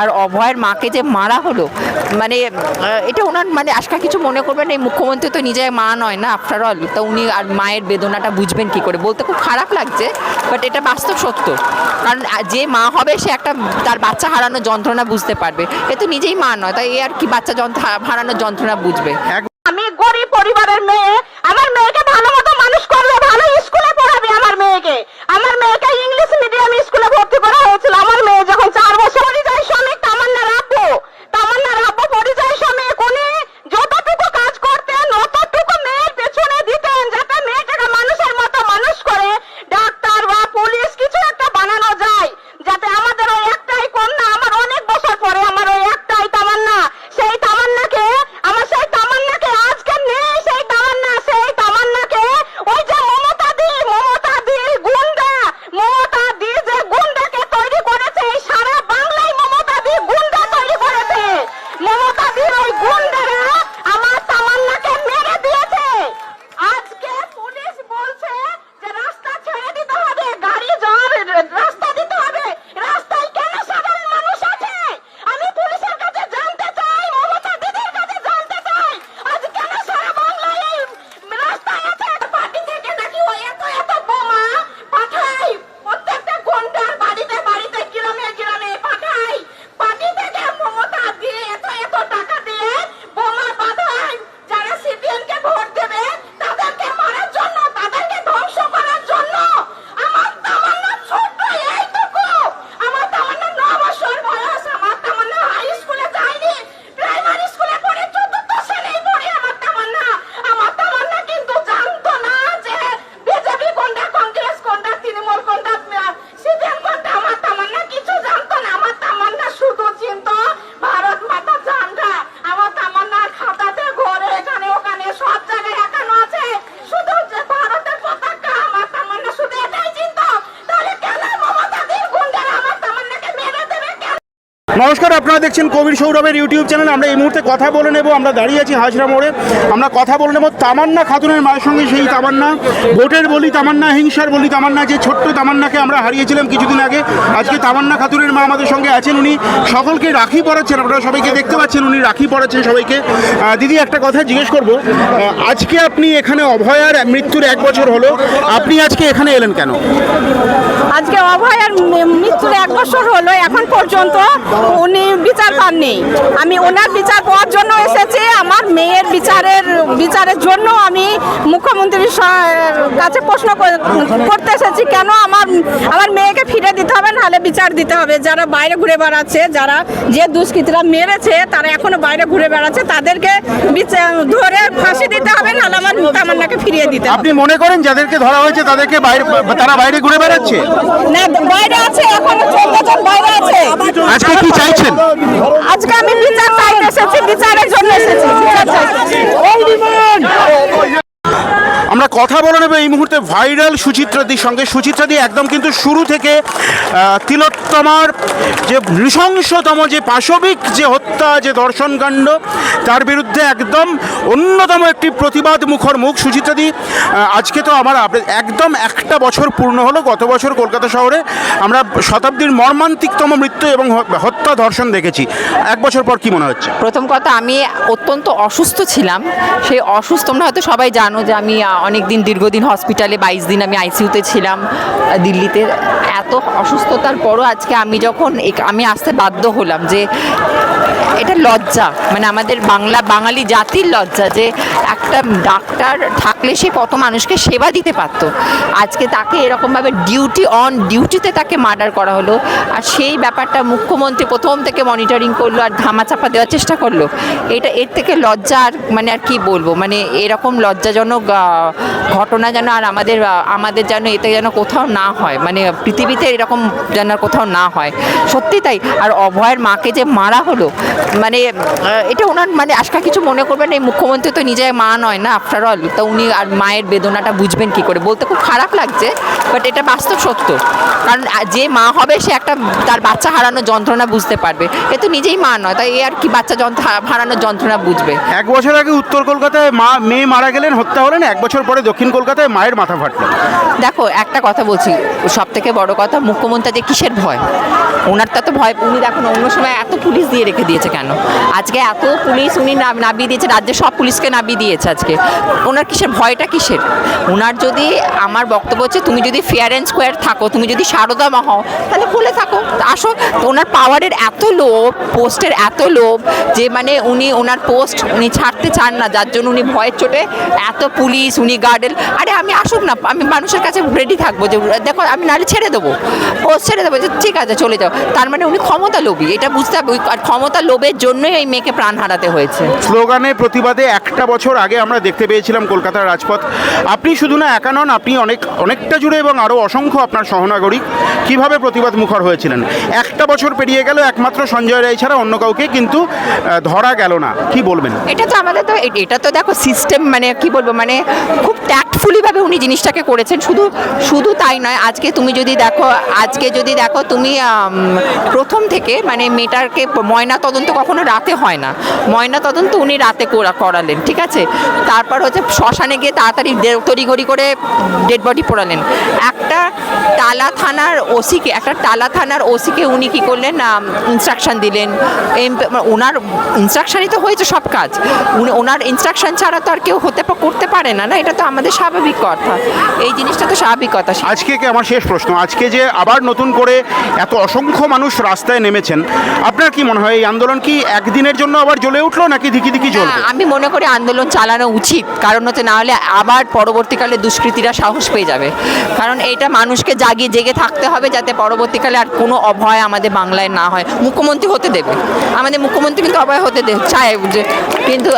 আর অভয়ের মাকে যে মারা হলো মানে এটা ওনার মানে আজকাল কিছু মনে করবেন এই মুখ্যমন্ত্রী তো নিজে মা নয় না আফটার অল তো উনি আর মায়ের বেদনাটা বুঝবেন কি করে? বলতে খুব খারাপ লাগছে বাট এটা বাস্তব সত্য। কারণ যে মা হবে সে একটা তার বাচ্চা হারানোর যন্ত্রণা বুঝতে পারবে। এ তো নিজেই মা নয় তাই এ আর কি বাচ্চা যন্ত্র হারানোর যন্ত্রণা বুঝবে? আমি গরিব পরিবারের মেয়ে আমার মেয়েকে ভালো মতো মানুষ করবে ভালো স্কুলে পড়াবে আমার মেয়েকে। আমার মেয়েকে ইংলিশ মিডিয়াম স্কুলে ভর্তি করা হয়েছিল আমার মেয়ে যখন নমস্কার, আপনারা দেখছেন কবির সৌরভের ইউটিউব চ্যানেল। আমরা এই মুহূর্তে কথা বলে নেব, আমরা দাঁড়িয়ে আছি হাজরা মোড়ে। আমরা কথা বলে নেব তামান্না খাতুনের মায়ের সঙ্গে সেই তামান্না। ভোটের বলি তামান্না, হিংসার বলি তামান্না, যে ছোট্ট তামান্নাকে আমরা হারিয়েছিলাম কিছুদিন আগে। আজকে তামান্না খাতুনের মা আমাদের সঙ্গে আছেন উনি। সকলকে রাখি পড়াচ্ছেন আপনারা সবাইকে দেখতে পাচ্ছেন উনি, রাখি পড়াচ্ছেন সবাইকে। দিদি, একটা কথা জিজ্ঞেস করব। আজকে আপনি এখানে অভয়ার মৃত্যুর এক বছর হলো। আপনি আজকে এখানে এলেন কেন? আজকে অভয়ের মৃত্যুর এক বছর হলো, এখন পর্যন্ত উনি বিচার পাননি। আমি ওনার বিচার পাওয়ার জন্য এসেছি। আমার মেয়ের বিচারের বিচারের জন্য আমি মুখ্যমন্ত্রীর কাছে প্রশ্ন করতে এসেছি কেন আমার আমার মেয়েকে ফিরে দিতে হবে নাহলে বিচার দিতে হবে। যারা বাইরে ঘুরে বেড়াচ্ছে যারা যে দুষ্কৃতীরা মেরেছে তারা এখনও বাইরে ঘুরে বেড়াচ্ছে তাদেরকে ধরে ফাঁসি দিতে হবে নাহলে আমার তামান্নাকে ফিরিয়ে দিতে হবে। আপনি মনে করেন যাদেরকে ধরা হয়েছে তাদেরকে বাইরে তারা বাইরে ঘুরে বেড়াচ্ছে? না বাইরে আছে এখনও চোদ্দ জন বাইরে আছে। আজকে কি চাইছেন? আজকে আমি বিচার চাইতে এসেছি বিচারের জন্য এসেছি বিচার আমরা কথা বলে নেব এই মুহূর্তে ভাইরাল সুচিত্রাদির সঙ্গে। সুচিত্রাদি একদম কিন্তু শুরু থেকে তিলোত্তমার যে নৃশংসতম যে পাশবিক যে হত্যা, যে দর্শনকাণ্ড, তার বিরুদ্ধে একদম অন্যতম একটি প্রতিবাদ মুখর মুখ সুচিত্রাদি। আজকে তো আমার একদম একটা বছর পূর্ণ হলো, গত বছর কলকাতা শহরে আমরা শতাব্দীর মর্মান্তিকতম মৃত্যু এবং হত্যা ধর্ষণ দেখেছি। এক বছর পর কি মনে হচ্ছে? প্রথম কথা, আমি অত্যন্ত অসুস্থ ছিলাম। সেই অসুস্থ তোমরা হয়তো সবাই জানো যে আমি অনেক দিন দীর্ঘদিন হসপিটালে বাইশ দিন আমি আইসিউতে ছিলাম, দিল্লিতে। এত অসুস্থতার পরও আজকে আমি যখন আমি আসতে বাধ্য হলাম যে এটা লজ্জা মানে আমাদের বাংলা, বাঙালি জাতির লজ্জা যে একটা ডাক্তার থাকলে সে কত মানুষকে সেবা দিতে পারতো। আজকে তাকে এরকমভাবে ডিউটি অন ডিউটিতে তাকে মার্ডার করা হলো, আর সেই ব্যাপারটা মুখ্যমন্ত্রী প্রথম থেকে মনিটরিং করল আর ধামাচাপা দেওয়ার চেষ্টা করল। এটা এর থেকে লজ্জা আর মানে আর কি বলব? মানে এরকম লজ্জাজনক ঘটনা যেন আর আমাদের আমাদের যেন এতে যেন কোথাও না হয়। মানে পৃথিবীতে এরকম যেন কোথাও না হয়। সত্যি তাই? আর অভয়ের মাকে যে মারা হলো মানে এটা ওনার মানে আজকাল কিছু মনে করবেন এই মুখ্যমন্ত্রী তো নিজে মা নয় না আফটার অল তো উনি আর মায়ের বেদনাটা বুঝবেন কি করে? বলতে খুব খারাপ লাগছে বাট এটা বাস্তব সত্য। কারণ যে মা হবে, সে একটা, তার বাচ্চা হারানোর যন্ত্রণা বুঝতে পারবে। এ তো নিজেই মা নয়, তাই এ আর কি বাচ্চা যন্ত্র, হারানোর যন্ত্রণা বুঝবে? এক বছর আগে উত্তর কলকাতায় মা, মেয়ে মারা গেলেন, হত্যা হলেন, এক বছর পরে দক্ষিণ কলকাতায় মায়ের মাথা ফাটলো। দেখো, একটা কথা বলছি সব থেকে বড় কথা মুখ্যমন্ত্রী যে কিসের ভয়? ওনার তো ভয়, উনি দেখুন অন্য সময় এত পুলিশ দিয়ে রেখে দিয়েছে কেন? আজকে এত পুলিশ উনি নামিয়ে দিয়েছে, রাজ্যের সব পুলিশকে নামিয়ে দিয়েছে আজকে। ওনার কিসের, ভয়টা কিসের? ওনার যদি, আমার বক্তব্য হচ্ছে, তুমি যদি ফেয়ার অ্যান্ড স্কোয়ার থাকো, তুমি যদি সারদা মা হও, তাহলে খুলে থাকো। আসো ওনার পাওয়ারের এত লোভ পোস্টের এত লোভ, যে মানে উনি, ওনার পোস্ট উনি ছাড়তে চান না, যার জন্য উনি ভয়ের চোটে এত পুলিশ, উনি গার্ডেন আরে আমি আসুক না আমি মানুষের কাছে রেডি থাকব যে দেখো আমি নাহলে ছেড়ে দেবো। ও ছেড়ে দেবো যে ঠিক আছে চলে যাও। তার মানে উনি ক্ষমতা লোভী এটা বুঝতে হবে। আর ক্ষমতা লোভের জন্যই এই মেয়েকে প্রাণ হারাতে হয়েছে। স্লোগানের প্রতিবাদে একটা বছর আগে আমরা দেখতে পেয়েছিলাম কলকাতার রাজপথ। আপনি শুধু না একা নন আপনি অনেক অনেকটা জুড়ে এবং আরও অসংখ্য আপনার সহনাগরিক কীভাবে প্রতিবাদ মুখর হয়েছিলেন? একটা বছর পেরিয়ে গেল একমাত্র সঞ্জয় রায় ছাড়া অন্য কাউকে কিন্তু ধরা গেল না। কি বলবেন? এটা তো আমাদের তো এটা তো দেখো সিস্টেম মানে কি বলব মানে খুব ট্যাক্টফুলি ভাবে উনি জিনিসটাকে করেছেন। শুধু শুধু তাই নয়, আজকে তুমি যদি দেখো, আজকে যদি দেখো তুমি প্রথম থেকে মানে মেয়েটাকে ময়না তদন্ত কখনো রাতে হয় না। ময়না তদন্ত উনি রাতে করা, করালেন, ঠিক আছে? তারপর হচ্ছে শ্মশানে গিয়ে তাড়াতাড়ি তড়িঘড়ি করে ডেড বডি পোড়ালেন। একটা টালা থানার ওসিকে, একটা টালা থানার ওসিকে উনি কি করলেন ইনস্ট্রাকশান দিলেন। এম- ওনার ইনস্ট্রাকশানই তো হয়েছে সব কাজ। উনি, ওনার ইনস্ট্রাকশন ছাড়া তো আর কেউ হতে, করতে পারে না না? এটা তো আমাদের স্বাভাবিক কথা। এই জিনিসটা তো স্বাভাবিক কথা। আজকে কি আমার শেষ প্রশ্ন? আজকে যে আবার নতুন করে এত অসংখ্য মানুষ রাস্তায় নেমেছেন আপনার কি মনে হয় এই আন্দোলন কি একদিনের জন্য আবার জ্বলে উঠল নাকি দিকি দিকি জ্বলবে? আমি মনে করি আন্দোলন চালানো উচিত। কারণ হচ্ছে না হলে আবার পরবর্তীকালে দুষ্কৃতীরা সাহস পেয়ে যাবে। কারণ এটা মানুষকে জাগিয়ে জেগে থাকতে হবে যাতে পরবর্তীকালে আর কোনো অভয় আমাদের বাংলায় না হয়। মুখ্যমন্ত্রী হতে দেবে। আমাদের মুখ্যমন্ত্রী কিন্তু অভয় হতে চায় যে কিন্তু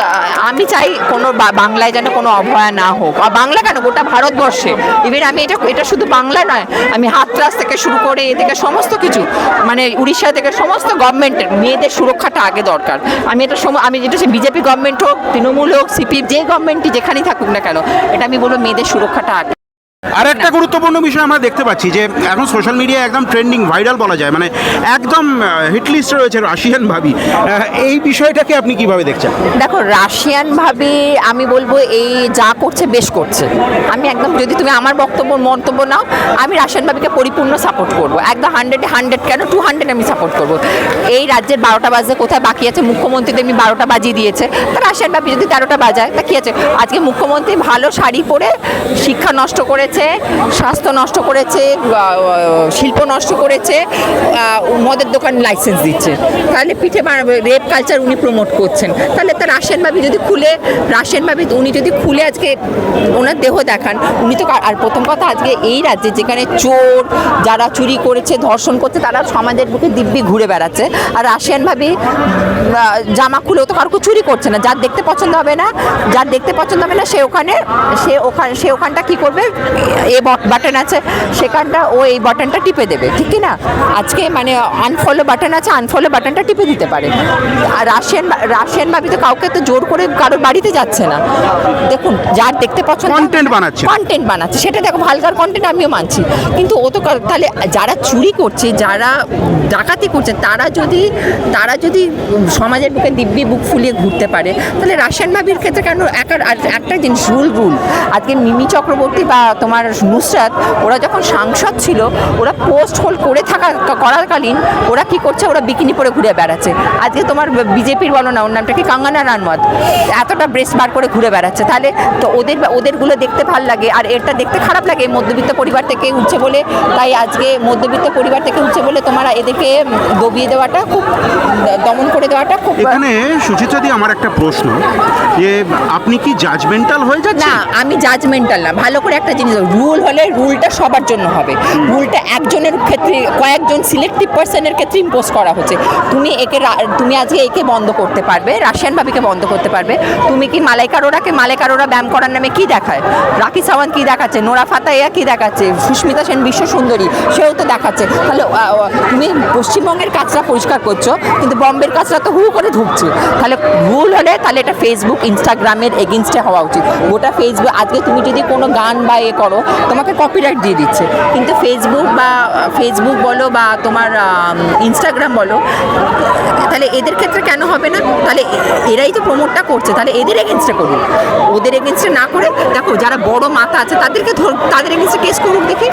আমি চাই কোনো বাংলায় যেন কোনো অভয় না হোক, আর বাংলা কেন? গোটা ভারতবর্ষে। ইভেন আমি এটা এটা শুধু বাংলা নয়, আমি হাতরাস থেকে শুরু করে এ থেকে সমস্ত কিছু মানে উড়িষ্যা থেকে সমস্ত গভর্নমেন্টের মেয়েদের সুরক্ষাটা আগে দরকার। আমি এটা আমি যেটা বিজেপি গভর্নমেন্ট হোক, তৃণমূল হোক সিপিএফ যে গভর্নমেন্টটি যেখানেই থাকুক না কেন, এটা আমি বলব মেয়েদের সুরক্ষাটা আগে। আর একটা গুরুত্বপূর্ণ বিষয় আমরা দেখতে পাচ্ছি যে এখন সোশ্যাল মিডিয়া একদম ট্রেন্ডিং, ভাইরাল বলা যায়। মানে একদম হিট লিস্টে রয়েছে রাশিয়ান ভাবি। এই বিষয়টাকে আপনি কীভাবে দেখছেন? দেখো, রাশিয়ান ভাবে, আমি বলব এই যা করছে, বেশ করছে। আমি একদম, যদি তুমি আমার বক্তব্য, মন্তব্য নাও, আমি রাশিয়ান ভাবিকে পরিপূর্ণ সাপোর্ট করব। একদম হান্ড্রেডে হান্ড্রেড কেন টু হান্ড্রেড আমি সাপোর্ট করব। এই রাজ্যের বারোটা বাজে, কোথায় বাকি আছে? মুখ্যমন্ত্রী তেমনি বারোটা বাজিয়ে দিয়েছে। তা রাশিয়ান ভাবি যদি তেরোটা বাজায়, তা কী আছে? আজকে মুখ্যমন্ত্রী ভালো শাড়ি পরে, শিক্ষা নষ্ট করেছে, স্বাস্থ্য নষ্ট করেছে শিল্প নষ্ট করেছে মদের দোকান লাইসেন্স দিচ্ছে। তাহলে পিঠে রেপ কালচার উনি প্রমোট করছেন। তাহলে তার রাশিয়ান ভাবি যদি খুলে রাশিয়ান ভাবি উনি যদি খুলে আজকে ওনার দেহ দেখান, উনি তো আর প্রথম কথা আজকে এই রাজ্যে যেখানে চোর যারা চুরি করেছে, ধর্ষণ করছে, তারা সমাজের বুকে দিব্যি ঘুরে বেড়াচ্ছে। আর রাশিয়ান ভাবি জামা খুলেও তো কারও চুরি করছে না। যার দেখতে পছন্দ হবে না, যার দেখতে পছন্দ হবে না, সে ওখানে সে ওখানে, সে ওখানটা কী করবে? এ বাটন আছে সেখানটা ও এই বাটনটা টিপে দেবে ঠিক না? আজকে মানে আনফলো বাটন আছে আনফলো বাটনটা টিপে দিতে পারে। আর রাশিয়ান রাশিয়ান ভাবি তো কাউকে তো জোর করে কারোর বাড়িতে যাচ্ছে না। দেখুন যার দেখতে পছন্দ কন্টেন্ট বানাচ্ছে। কন্টেন্ট বানাচ্ছে। সেটা দেখো ভালগার কন্টেন্ট আমিও মানছি। কিন্তু ও তো তাহলে যারা চুরি করছে যারা ডাকাতি করছে তারা যদি তারা যদি সমাজের বুকে দিব্যি বুক ফুলিয়ে ঘুরতে পারে তাহলে রাশিয়ান ভাবির ক্ষেত্রে কেন একা- একটা জিনিস রুল রুল আজকে মিমি চক্রবর্তী বা তোমার নুসরাত ওরা যখন সাংসদ ছিল ওরা পোস্ট হোল্ড করে থাকা করাকালীন ওরা কি করছে? ওরা বিকিনি পরে ঘুরে বেড়াচ্ছে। আজকে তোমার বিজেপির বলো না ওর নামটা কি? কাঙ্গানা রানমত এতটা ব্রেস্ট বার করে ঘুরে বেড়াচ্ছে। তাহলে তো ওদের ওদেরগুলো দেখতে ভালো লাগে আর এটা দেখতে খারাপ লাগে মধ্যবিত্ত পরিবার থেকে উঠছে বলে। তাই আজকে মধ্যবিত্ত পরিবার থেকে উঠছে বলে তোমার এদেরকে দবিয়ে দেওয়াটা খুব দমন করে দেওয়াটা খুব এখানে সুচিত্রা দি আমার একটা প্রশ্ন যে আপনি কি জাজমেন্টাল হয়ে যাচ্ছেন? না আমি জাজমেন্টাল না। ভালো করে একটা জিনিস রুল হলে রুলটা সবার জন্য হবে। রুলটা একজনের ক্ষেত্রে, কয়েকজন সিলেক্টিভ পার্সনের ক্ষেত্রে ইম্পোজ করা হচ্ছে। তুমি একে তুমি আজকে একে বন্ধ করতে পারবে রাশিয়ান ভাবিকে বন্ধ করতে পারবে। তুমি কি মালাইকারোরাকে মালাইকারোরা ব্যায়াম করার নামে কি দেখায়? রাখি সাওয়ান কি দেখাচ্ছে? নোরা ফাতাইয়া কি দেখাচ্ছে? সুস্মিতা সেন বিশ্ব সুন্দরী, সেও তো দেখাচ্ছে। তাহলে তুমি পশ্চিমবঙ্গের কাজটা পরিষ্কার করছ, কিন্তু বম্বের কাজটা তো হু করে ঢুকছে তাহলে রুল হলে তাহলে এটা ফেসবুক ইনস্টাগ্রামের এগেনস্টে হওয়া উচিত। গোটা ফেসবুক আজকে তুমি যদি কোনো গান বা এ করো, তোমাকে কপিরাইট দিয়ে দিচ্ছে। কিন্তু ফেসবুক বা ফেসবুক বলো বা তোমার ইনস্টাগ্রাম বলো, তাহলে এদের ক্ষেত্রে কেন হবে না? তাহলে এরাই তো প্রমোটটা করছে, তাহলে এদের এগেনস্টে করুন ওদের এগেনস্টে না করে, দেখো যারা বড় মাথা আছে, তাদেরকে ধর, তাদের এগেনস্টে কেস করুক দেখি।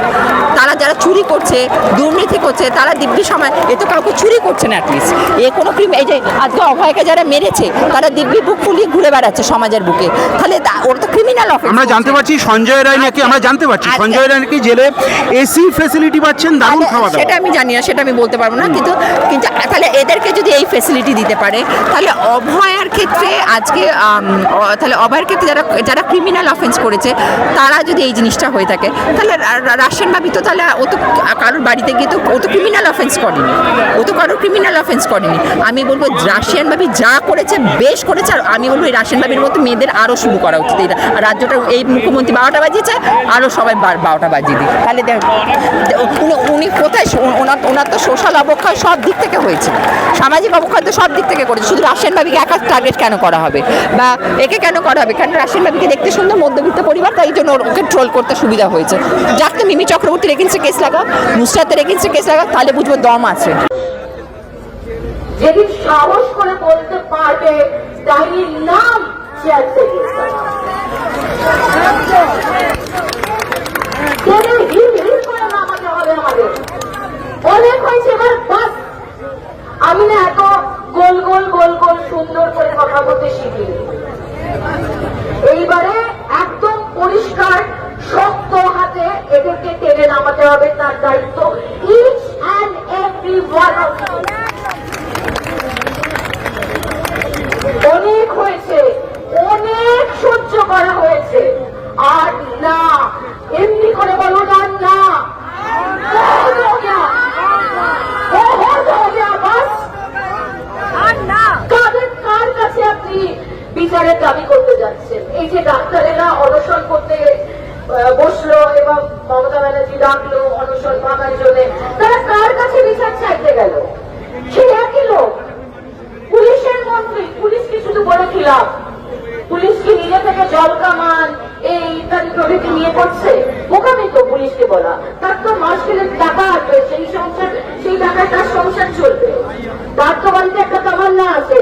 তারা যারা চুরি করছে, দুর্নীতি করছে, তারা দিব্যি সময়, এ তো কাউকে চুরি করছে না অ্যাটলিস্ট এ কোনো ক্রিম এই যে আজকে অভয়কে যারা মেরেছে, তারা দিব্যি বুক ফুলিয়ে ঘুরে বেড়াচ্ছে সমাজের বুকে। তাহলে ওরা তো ক্রিমিনাল অফেন্স আমরা জানতে পারছি সঞ্জয় রায় নাকি, আমরা জানতে পারছি। আজকে- সঞ্জয় রায় নাকি জেলে এসি ফেসিলিটি পাচ্ছেন দারুণ খাওয়া সেটা আমি জানি না সেটা আমি বলতে পারব না কিন্তু কিন্তু তাহলে এদেরকে যদি এই ফেসিলিটি দিতে পারে তাহলে অভয়ার ক্ষেত্রে আজকে তাহলে অভয়ের ক্ষেত্রে যারা যারা ক্রিমিনাল অফেন্স করেছে তারা যদি এই জিনিসটা হয়ে থাকে তাহলে রাশিয়ান ভাবি তো তাহলে ও তো কারোর বাড়িতে গিয়ে তো ও তো ক্রিমিনাল অফেন্স করেনি। ও তো কারোর ক্রিমিনাল অফেন্স করেনি। আমি বলব রাশিয়ান ভাবি যা করেছে বেশ করেছে আর আমি বলব এই রাশিয়ান ভাবির মতো মেয়েদের আরও শুরু করা উচিত। রাজ্যটা এই মুখ্যমন্ত্রী বারোটা বাজিয়েছে আরও সবাই বার- বারোটা বাজিয়ে দিই। তাহলে উনি- কোথায় ওনার তো সোশ্যাল অবক্ষয় সব দিক থেকে হয়েছে। সামাজিক অবক্ষয় তো সব দিক থেকে করেছে। শুধু রাশিয়ান ভাবিকে একা টার্গেট কেন করা হবে? বা একে কেন করা হবে? কারণ রাশিয়ান ভাবিকে দেখতে সুন্দর, মধ্যবিত্ত পরিবার, তাই জন্য ওকে ট্রোল করতে সুবিধা হয়েছে। যাক তো, মিমি চক্রবর্তীর এগেন্সে কেস লাগা নুসরাতের এগেন্সে কেস লাগা তাহলে বুঝব দম আছে। যেদিন সাহস করে বলতে পারবে ডাইনির নাম চেয়ার থেকে সেদিন হিল হিল করে নামাতে হবে অনেক হয়েছে, এবার বাস। আমি না এত গোল গোল গোল গোল সুন্দর করে কথা বলতে শিখিনি। এইবারে একদম পরিষ্কার, শক্ত হাতে এদেরকে টেনে নামাতে হবে, তার দায়িত্ব ইচ অ্যান্ড এভরি অনেক হয়েছে, অনেক সহ্য করা হয়েছে আর না এমনি করে বলো না না বহুত হো গয়া। বহুত হো গয়া, বাস। কাদের কার কাছে আপনি বিচারের দাবি করতে যাচ্ছেন এই যে ডাক্তারেরা অনশন করতে আহ, বসল এবং মমতা ব্যানার্জি ডাকলো অনশন ভাঙার জন্য তারা কার কাছে বিচার চাইতে গেল সেই একই লোক পুলিশের মন্ত্রী পুলিশকে শুধু বলেছিলাম পুলিশ কি নিজে থেকে জল কামান এই ইত্যাদি প্রভৃতি নিয়ে করছে বোকামি তো পুলিশকে বলা তার তো মাস গেলে টাকা আসবে সেই সংসার সেই টাকায় তার সংসার চলবে তার তো বাড়িতে একটা তামান্না আছে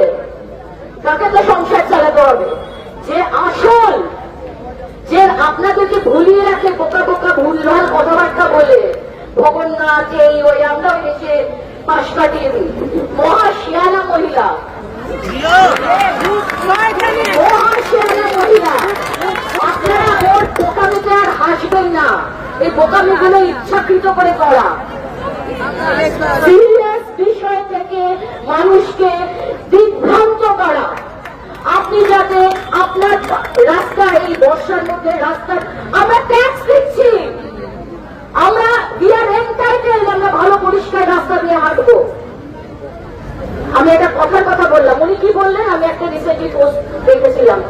তাকে তো সংসার চালাতে হবে যে আসল যে আপনাদেরকে ভুলিয়ে রাখে বোকা বোকা ভুলভাল কথাবার্তা বলে ভগন্নাথ এই ওই আমরা দেশে পাশ কাটিয়ে দিই। মহা শিয়ানা মহিলা। করে বিষয় থেকে মানুষকে বিভ্রান্ত করা। আপনি যাতে আপনার রাস্তা এই বর্ষার মধ্যে রাস্তা আমরা ট্যাক্স দিচ্ছি আমরা we are entitled আমরা ভালো পরিষ্কার রাস্তা দিয়ে হাঁটবো আমি একটা কথার কথা বললাম। উনি কি বললেন? আমি একটা রিসেন্টলি পোস্ট দেখেছিলাম।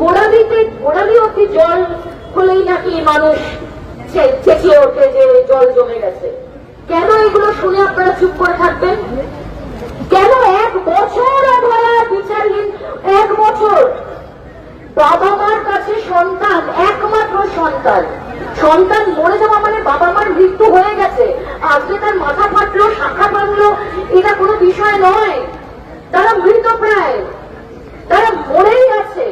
গোড়ালিতে গোড়ালি অব্দি জল হলেই নাকি মানুষ চেঁচিয়ে ওঠে যে জল জমে গেছে। কেন এগুলো শুনে আপনারা চুপ করে থাকবেন? কেন এক বছর অভয়া বিচারহীন এক বছর। বাবা মার কাছে সন্তান, একমাত্র সন্তান। সন্তান মরে যাওয়া মানে বাবা মার মৃত্যু হয়ে গেছে। আজকে তার মাথা ফাটলো, শাখা ভাঙলো, এটা কোনো বিষয় নয়। মৃত প্রায়। তারা মরেই আছে।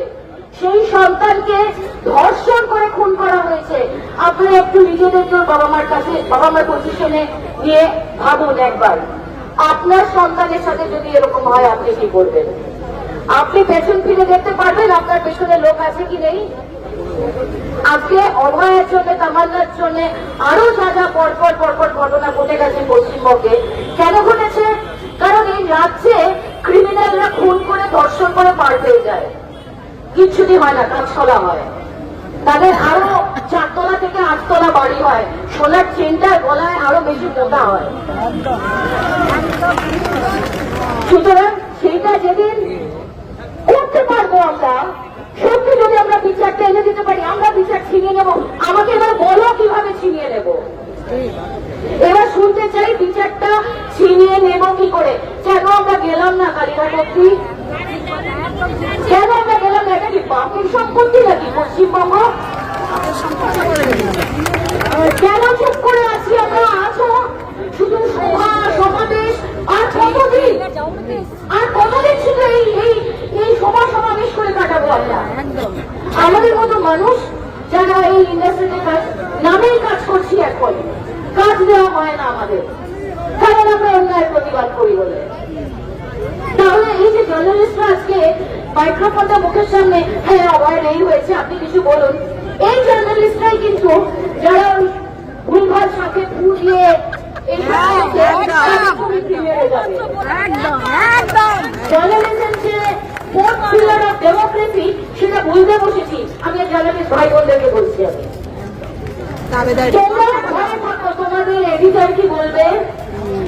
সেই সন্তানকে ধর্ষণ করে খুন করা হয়েছে। আপনারা একটু নিজেদের জন্য বাবা মার কাছে বাবা মার পজিশনে নিয়ে ভাবুন একবার। আপনার সন্তানের সাথে যদি এরকম হয়, আপনি কি করবেন? আপনি পেছন ফিরে দেখতে পারবেন আপনার পেছনে লোক আছে কি নেই? আজকে অভয়ের জন্য তামান্নার জন্য আরও যা যা পরপর পরপর কিচ্ছুটি হয় না কাজকলা হয়। তাদের আরও চারতলা থেকে আটতলা বাড়ি হয়। সোনার চেনটা গলায় আরও বেশি মোটা হয়। সুতরাং সেইটা যেদিন করতে পারব আমরা, সত্যি যদি আমরা বিচারটা এনে দিতে পারি, আমরা বিচার ছিনিয়ে নেব। আমাকে এবার বলো কীভাবে ছিনিয়ে নেব। এবার শুনতে চাই বিচারটা ছিনিয়ে নেব কি করে। কেন আমরা গেলাম না কালীঘাট অব্দি আমাদের সম্পত্তি নাকি পশ্চিমবঙ্গ কেন চুপ করে আছি আমরা? আছো শুধু সভা, সমাবেশ। আর কতদিন? আর কতদিন শুধু এই এই এই সভা, সমাবেশ করে কাটাবো আমরা? আমাদের মতো মানুষ যারা এই ইন্ডাস্ট্রিতে কাজ, নামেই কাজ করছি এখন, কাজ দেওয়া হয় না আমাদের। কারণ আমরা অন্যায় প্রতিবাদ করি বলে। তাহলে এই যে জার্নালিস্টরা আজকে মাইক্রোফোনটা মুখের সামনে হ্যাঁ অবায়ন এই হয়েছে আপনি কিছু বলুন। এই জার্নালিস্টরাই কিন্তু যারা ওই ভুলভাল সাথে পুড়িয়ে জার্নালিজম যে ফোর্থ পিলার অফ ডেমোক্রেসি সেটা ভুলতে বসেছি। আমি জার্নালিস্ট ভাই বোনদেরকে বলছি আমি। তোমরা ঘরে থাকো তোমাদের এডিটর কি বলবে?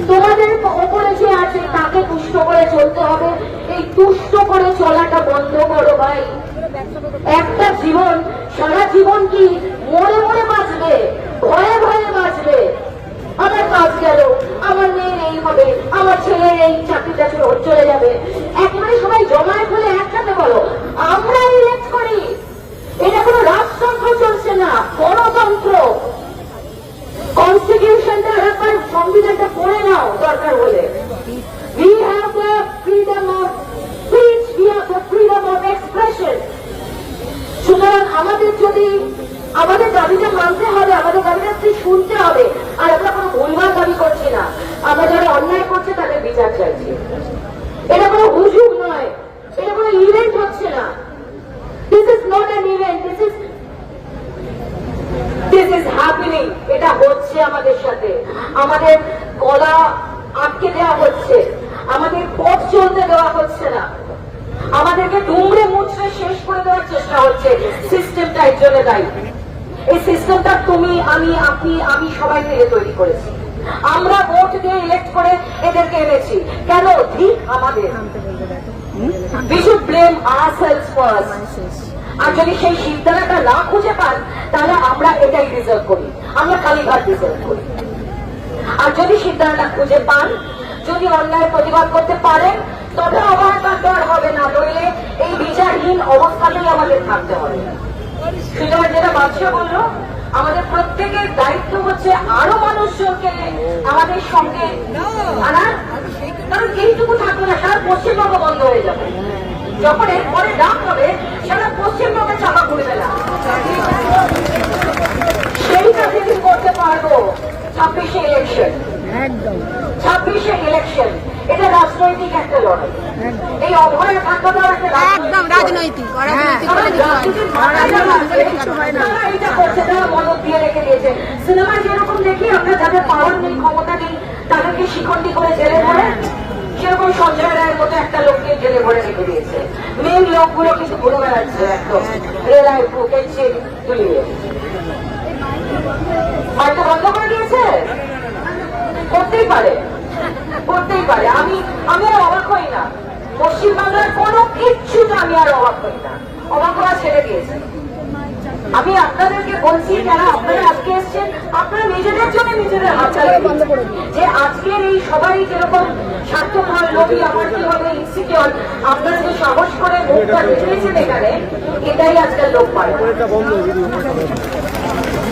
তোমাদের ওপরে যে আছে তাকে তুষ্ট করে চলতে হবে। এই তুষ্ট করে চলাটা বন্ধ করো ভাই। একটা জীবন, সারা জীবন কি মরে মরে বাঁচবে? ভয়ে ভয়ে বাঁচবে? আমার কাজ গেল, আমার মেয়ে এই হবে, আমার ছেলে এই চাকরিটা চলে যাবে একেবারে সবাই জমায়েত হলে একসাথে বলো আমরা ইলেক্ট করি এটা কোনো রাজতন্ত্র চলছে না গণতন্ত্র কনস্টিটিউশনটা একবার সংবিধানটা পড়ে নাও দরকার হলে We have the freedom of speech, we have the freedom of expression. সুতরাং আমাদের যদি, আমাদের দাবিটা মানতে হবে, আমাদের দাবিটা শুনতে হবে, আর আমরা কোনো ভুলভাল দাবি করছি না, আমরা যারা অন্যায় করছে তাদের বিচার চাইছি। এটা কোনো হুজুগ নয়, এটা কোনো ইভেন্ট হচ্ছে না। This is not an event this is this is happening এটা হচ্ছে আমাদের সাথে। আমাদের গলা আটকে দেওয়া হচ্ছে, আমাদের পথ চলতে দেওয়া হচ্ছে না। আমাদেরকে দুমড়ে মুচড়ে শেষ করে দেওয়ার চেষ্টা হচ্ছে। সিস্টেমটা এর জন্য দায়ী। এই সিস্টেমটা তুমি, আমি, আপনি, আমি সবাই মিলে তৈরি করেছি। আমরা ভোট দিয়ে ইলেক্ট করে এদেরকে এনেছি। কেন? ঠিক আমাদের। Should blame ourselves first. আর যদি সেই সিদ্ধান্তটা না খুঁজে পান, তাহলে আমরা এটাই ডিজার্ভ করি। আমরা কালীঘাট ডিজার্ভ করি। আর যদি সিদ্ধান্তটা খুঁজে পান, যদি অন্যায় প্রতিবাদ করতে পারেন তবে দেওয়ার হবে না নইলে এই বিচারহীন অবস্থাতেই আমাদের থাকতে হবে। সুতরাং যেটা বাদশাহ বলল আমাদের প্রত্যেকের দায়িত্ব হচ্ছে আরও মানুষজনকে আমাদের সঙ্গে আনার। কারণ এইটুকু থাকবে না সারা পশ্চিমবঙ্গ বন্ধ হয়ে যাবে। যখন এরপরে ডাক হবে সারা পশ্চিমবঙ্গে চাপা পড়বে না। সেইটা যদি করতে পারব ছাব্বিশে ইলেকশন ছাব্বিশে ইলেকশন এটা রাজনৈতিক একটা লড়াই এই অভয় থাকাটাও একটা একদম রাজনৈতিক অরাজনৈতিক কারণ বলে কিছু হয় না। রাজনীতির মাথায় যারা আছে, তারা এটা করছে, তারা মদত দিয়ে রেখে দিয়েছে। সিনেমায় যেরকম দেখি আমরা যাদের পাওয়ার নেই ক্ষমতা নেই তাদেরকে শিখন্ডি করে জেলে ভরে সেরকম সঞ্জয় রায়ের মতো একটা লোককে জেলে ভরে রেখে দিয়েছে মেন লোকগুলো কিন্তু ঘুরে বেড়াচ্ছে একদম রেলায় বুকে চেন তুলিয়ে হয়তো বন্ধ করে দিয়েছে করতেই পারে করতেই পারে। আমি আমি আর অবাক হই না। পশ্চিমবাংলার কোনো কিচ্ছুতে আমি আর অবাক হই না। অবাক হওয়া ছেড়ে দিয়েছে। আমি আপনাদেরকে বলছি, যারা আপনারা আজকে এসছেন, আপনারা নিজেদের জন্য নিজেদের হাত চালাবেন যে আজকের এই সবাই যেরকম স্বার্থপর লোভী আমার কি হবে ইনসিকিউর আপনারা যে সাহস করে মুখটা দেখিয়েছেন এখানে, এটাই আজকাল লোক পায়।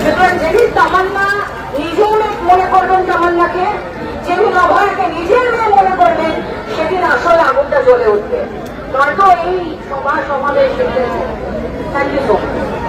সুতরাং যেদিন তামান্না নিজেও মনে করবেন তামান্নাকে যেদিন অভয়কে নিজের মেয়ে মনে করবেন সেদিন আসলে আগুনটা জ্বলে উঠবে। নয়তো এই সভা সমাবেশ থ্যাংক ইউ সো মাচ